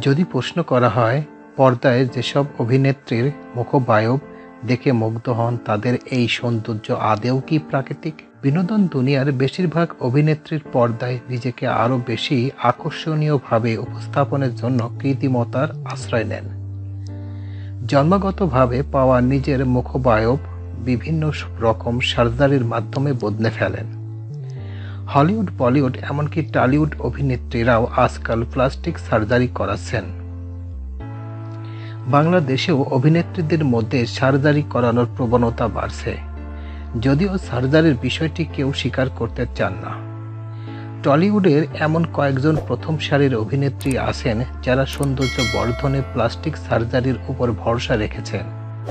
যদি প্রশ্ন করা হয়, পর্দায় যেসব অভিনেত্রীর মুখবায়ব দেখে মুগ্ধ হন, তাদের এই সৌন্দর্য আদেও কি প্রাকৃতিক? বিনোদন দুনিয়ার বেশিরভাগ অভিনেত্রীর পর্দায় নিজেকে আরও বেশি আকর্ষণীয়ভাবে উপস্থাপনের জন্য কৃত্রিমতার আশ্রয় নেন। জন্মগতভাবে পাওয়া নিজের মুখবায়ব বিভিন্ন রকম সার্জারির মাধ্যমে বদলে ফেলেন। হলিউড, বলিউড, এমনকি টলিউড অভিনেত্রীরাও আজকাল প্লাস্টিক সার্জারি করাচ্ছেন। বাংলাদেশেও অভিনেত্রীদের মধ্যে সার্জারি করানোর প্রবণতা বাড়ছে। যদিও সার্জারির বিষয়টি কেউ স্বীকার করতে চান না। টলিউডের এমন কয়েকজন প্রথম সারির অভিনেত্রী আছেন যারা সৌন্দর্য বর্ধনে প্লাস্টিক সার্জারির উপর ভরসা রেখেছেন।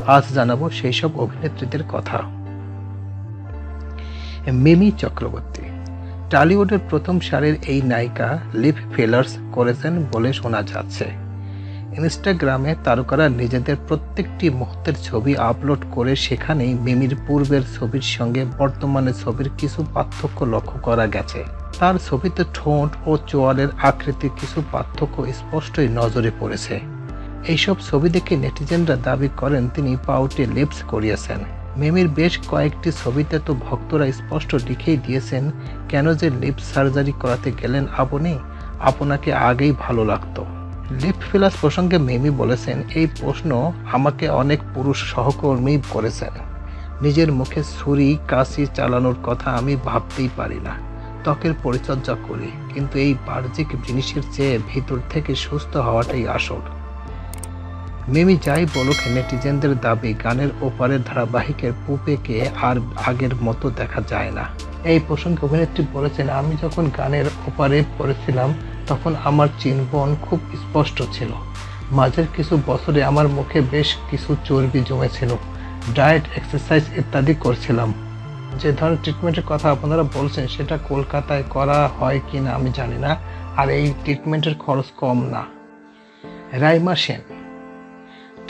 আজ জানাব সেই সব অভিনেত্রীদের কথা। মিমি চক্রবর্তী টলিউডের প্রথম সারির এই নায়িকা লিপ ফিলার্স করেছেন বলে শোনা যাচ্ছে। ইনস্টাগ্রামে তারকারা নিজেদের প্রত্যেকটি মুহূর্তের ছবি আপলোড করে সেখানেই মিমির পূর্বের ছবির সঙ্গে বর্তমানে ছবির কিছু পার্থক্য লক্ষ্য করা গেছে। তার ছবিতে ঠোঁট ও চোয়ালের আকৃতির কিছু পার্থক্য স্পষ্টই নজরে পড়েছে। এইসব ছবি দেখে নেটিজেনরা দাবি করেন তিনি পাউটে লিপস করিয়েছেন। মিমির বেশ কয়েকটি ছবিতে তো ভক্তরা স্পষ্ট লিখেই দিয়েছেন, কেন যে লিপস সার্জারি করাতে গেলেন আপনি? আপনাকে আগেই ভালো লাগতো। লিপ ফিলাস প্রসঙ্গে মেমি বলেছেন, এই প্রশ্ন আমাকে অনেক পুরুষ সহকর্মী করেছেন। নিজের মুখে ছুরি, কাশি চালানোর কথা আমি ভাবতেই পারি না। ত্বকের পরিচর্যা করি, কিন্তু এই বাহ্যিক জিনিসের চেয়ে ভিতর থেকে সুস্থ হওয়াটাই আসল। মিমি যাই বলুক, নেটিজেনদের দাবি গানের ওপারের ধারাবাহিকের পুপেকে আর আগের মতো দেখা যায় না। এই প্রসঙ্গে অভিনেত্রী বলেছেন, আমি যখন গানের ওপারে পড়েছিলাম, তখন আমার চিনবন খুব স্পষ্ট ছিল। মাঝের কিছু বছরে আমার মুখে বেশ কিছু চর্বি জমেছিল। ডায়েট, এক্সারসাইজ ইত্যাদি করছিলাম। যে ধরনের ট্রিটমেন্টের কথা আপনারা বলছেন, সেটা কলকাতায় করা হয় কি না আমি জানি না। আর এই ট্রিটমেন্টের খরচ কম না। রাইমা সেন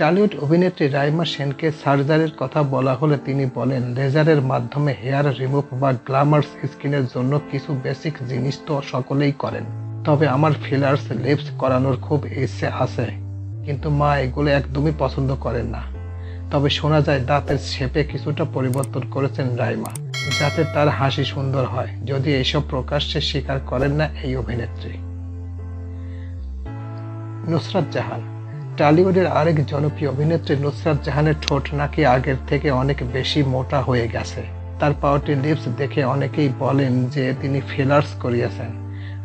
টলিউড অভিনেত্রী রাইমা সেনকে সার্জারির কথা বলা হলে তিনি বলেন, লেজারের মাধ্যমে হেয়ার রিমুভ বা গ্লামার্স স্কিনের জন্য কিছু বেসিক জিনিস তো সকলেই করেন। তবে আমার ফিলার্স, লিপস করানোর খুব ইচ্ছে আছে। কিন্তু মা এগুলো একদমই পছন্দ করেন না। তবে শোনা যায় দাঁতের শেপে কিছুটা পরিবর্তন করেছেন রাইমা, যাতে তার হাসি সুন্দর হয়। যদি এসব প্রকাশ্যে স্বীকার করেন না এই অভিনেত্রী। নুসরাত জাহান। টলিউডের আরেক জনপ্রিয় অভিনেত্রী নুসরাত জাহানের ঠোঁট নাকি আগের থেকে অনেক বেশি মোটা হয়ে গেছে। তার পাওয়ারটি লিপস দেখে অনেকেই বলেন যে তিনি ফিলার্স করিয়েছেন।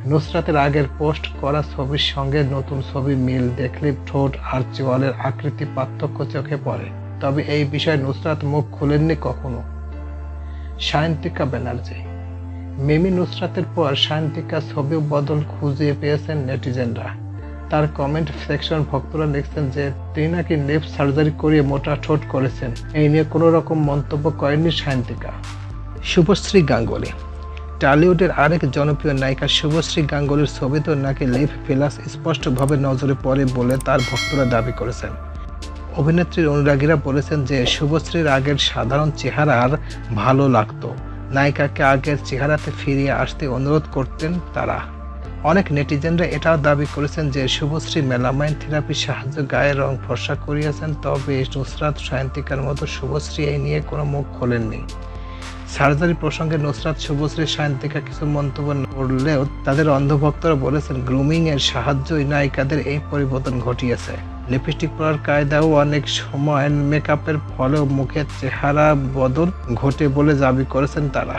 নুসরাতের আগের পোস্ট করা ছবির সঙ্গে নতুন ছবি মিল দেখলে ঠোঁট আর চোয়ালের আকৃতি পার্থক্য চোখে পড়ে। তবে এই বিষয়ে নুসরাত মুখ খুলেননি কখনো। সায়ন্তিকা ব্যানার্জি। মিমি নুসরাতের পর সায়ন্তিকা ছবি বদল খুঁজে পেয়েছেন নেটিজেনরা। তার কমেন্ট সেকশন ভক্তরা লিখছেন যে, তিনি নাকি লিপ সার্জারি করিয়ে মোটা ঠোঁট করেছেন। এই নিয়ে কোনো রকম মন্তব্য করেননি সায়ন্তিকা। শুভশ্রী গাঙ্গুলি। টলিউডের আরেক জনপ্রিয় নায়িকা শুভশ্রী গাঙ্গুলির ছবিতেও নাকি লিপ ফিলাস স্পষ্টভাবে নজরে পড়ে বলে তার ভক্তরা দাবি করেছেন। অভিনেত্রীর অনুরাগীরা বলেছেন যে, শুভশ্রীর আগের সাধারণ চেহারা আর ভালো লাগতো। নায়িকাকে আগের চেহারাতে ফিরিয়ে আসতে অনুরোধ করতেন তারা। অনেক নেটিজেনরা এটাও দাবি করেছেন যে শুভশ্রী মেলামাইন থেরাপির সাহায্যে গায়ের রং ফর্সা করিয়েছেন, তবে নুসরাত সায়ন্তিকার মতো শুভশ্রী এই নিয়ে কোনো মুখ খোলেননি। সার্জারি প্রসঙ্গে নুসরাত শুভশ্রী সায়ন্তিকা কিছু মন্তব্য করলেও তাদের অন্ধভক্তরা বলেছেন গ্রুমিং এর সাহায্যই নায়িকাদের এই পরিবর্তন ঘটিয়েছে। লিপস্টিক পরার কায়দাও অনেক সময় মেকআপের ফলেও মুখের চেহারা বদল ঘটে বলে দাবি করেছেন তারা।